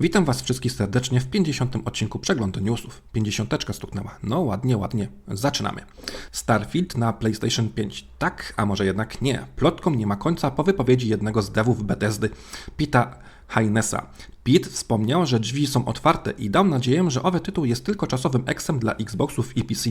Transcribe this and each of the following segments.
Witam Was wszystkich serdecznie w 50. odcinku Przeglądu Newsów. 50 stuknęła. No ładnie, ładnie. Zaczynamy. Starfield na PlayStation 5. Tak, a może jednak nie. Plotkom nie ma końca po wypowiedzi jednego z devów Bethesdy, Pita Heinesa. Pete wspomniał, że drzwi są otwarte i dał nadzieję, że owy tytuł jest tylko czasowym eksem dla Xboxów i PC.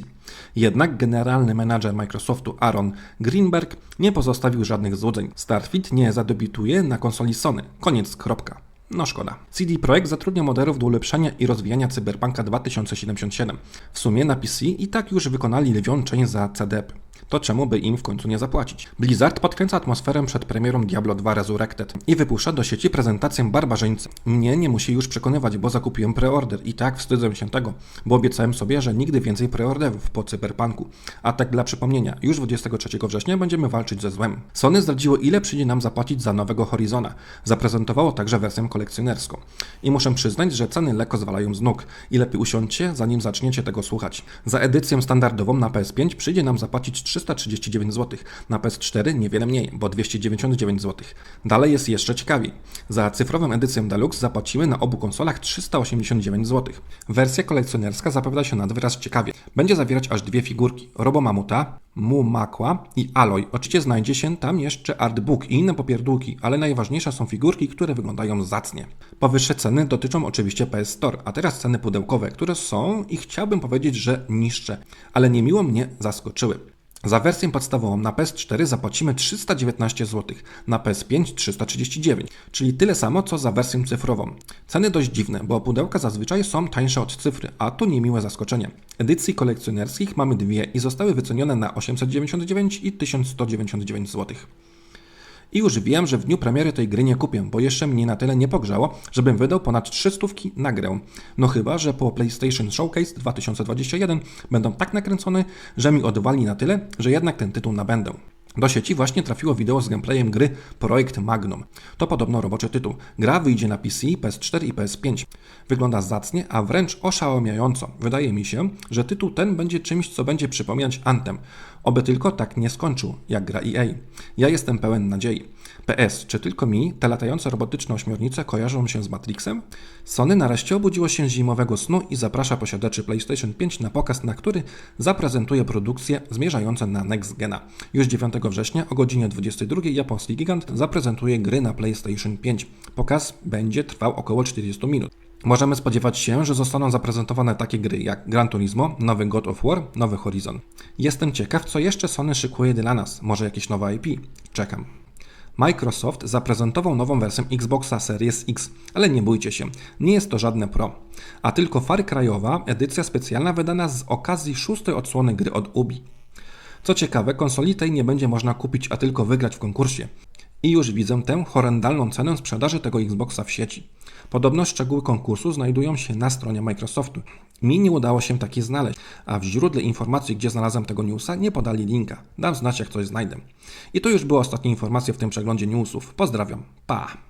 Jednak generalny menadżer Microsoftu Aaron Greenberg nie pozostawił żadnych złudzeń. Starfield nie zadebiutuje na konsoli Sony. Koniec, kropka. No szkoda. CD Projekt zatrudnia moderów do ulepszania i rozwijania Cyberpunka 2077. W sumie na PC i tak już wykonali lwią część za CDP. To czemu by im w końcu nie zapłacić? Blizzard podkręca atmosferę przed premierą Diablo 2 Resurrected i wypuszcza do sieci prezentację barbarzyńcy. Mnie nie musi już przekonywać, bo zakupiłem preorder i tak wstydzę się tego, bo obiecałem sobie, że nigdy więcej preorderów po Cyberpunku. A tak dla przypomnienia, już 23 września będziemy walczyć ze złem. Sony zdradziło ile przyjdzie nam zapłacić za nowego Horizona. Zaprezentowało także wersję kolekcjonerską. I muszę przyznać, że ceny lekko zwalają z nóg i lepiej usiądźcie, zanim zaczniecie tego słuchać. Za edycję standardową na PS5 przyjdzie nam zapłacić 339 zł, na PS4 niewiele mniej, bo 299 zł. Dalej jest jeszcze ciekawiej. Za cyfrową edycję Deluxe zapłacimy na obu konsolach 389 zł. Wersja kolekcjonerska zapowiada się nad wyraz ciekawie. Będzie zawierać aż dwie figurki: Robo Mamuta, Mumakła i Aloy. Oczywiście znajdzie się tam jeszcze artbook i inne popierdółki, ale najważniejsze są figurki, które wyglądają zacnie. Powyższe ceny dotyczą oczywiście PS Store, a teraz ceny pudełkowe, które są i chciałbym powiedzieć, że niższe, ale niemiło mnie zaskoczyły. Za wersję podstawową na PS4 zapłacimy 319 zł, na PS5 339, czyli tyle samo co za wersję cyfrową. Ceny dość dziwne, bo pudełka zazwyczaj są tańsze od cyfry, a tu niemiłe zaskoczenie. Edycji kolekcjonerskich mamy dwie i zostały wycenione na 899 i 1199 zł. I już wiem, że w dniu premiery tej gry nie kupię, bo jeszcze mnie na tyle nie pogrzało, żebym wydał ponad 300 na grę. No chyba, że po PlayStation Showcase 2021 będą tak nakręcone, że mi odwali na tyle, że jednak ten tytuł nabędę. Do sieci właśnie trafiło wideo z gameplayem gry Projekt Magnum. To podobno roboczy tytuł. Gra wyjdzie na PC, PS4 i PS5. Wygląda zacnie, a wręcz oszałamiająco. Wydaje mi się, że tytuł ten będzie czymś, co będzie przypominać Anthem. Oby tylko tak nie skończył, jak gra EA. Ja jestem pełen nadziei. PS, czy tylko mi te latające robotyczne ośmiornice kojarzą się z Matrixem? Sony nareszcie obudziło się z zimowego snu i zaprasza posiadaczy PlayStation 5 na pokaz, na który zaprezentuje produkcje zmierzające na Next Gena. Już 9 września o godzinie 22 japoński gigant zaprezentuje gry na PlayStation 5. Pokaz będzie trwał około 40 minut. Możemy spodziewać się, że zostaną zaprezentowane takie gry jak Gran Turismo, nowy God of War, nowy Horizon. Jestem ciekaw, co jeszcze Sony szykuje dla nas. Może jakieś nowe IP? Czekam. Microsoft zaprezentował nową wersję Xboxa Series X, ale nie bójcie się, nie jest to żadne Pro, a tylko Far Krajowa edycja specjalna wydana z okazji szóstej odsłony gry od Ubi. Co ciekawe, konsoli tej nie będzie można kupić, a tylko wygrać w konkursie. I już widzę tę horrendalną cenę sprzedaży tego Xboxa w sieci. Podobno szczegóły konkursu znajdują się na stronie Microsoftu. Mi nie udało się takiej znaleźć, a w źródle informacji, gdzie znalazłem tego newsa, nie podali linka. Dam znać, jak coś znajdę. I to już była ostatnia informacja w tym przeglądzie newsów. Pozdrawiam. Pa!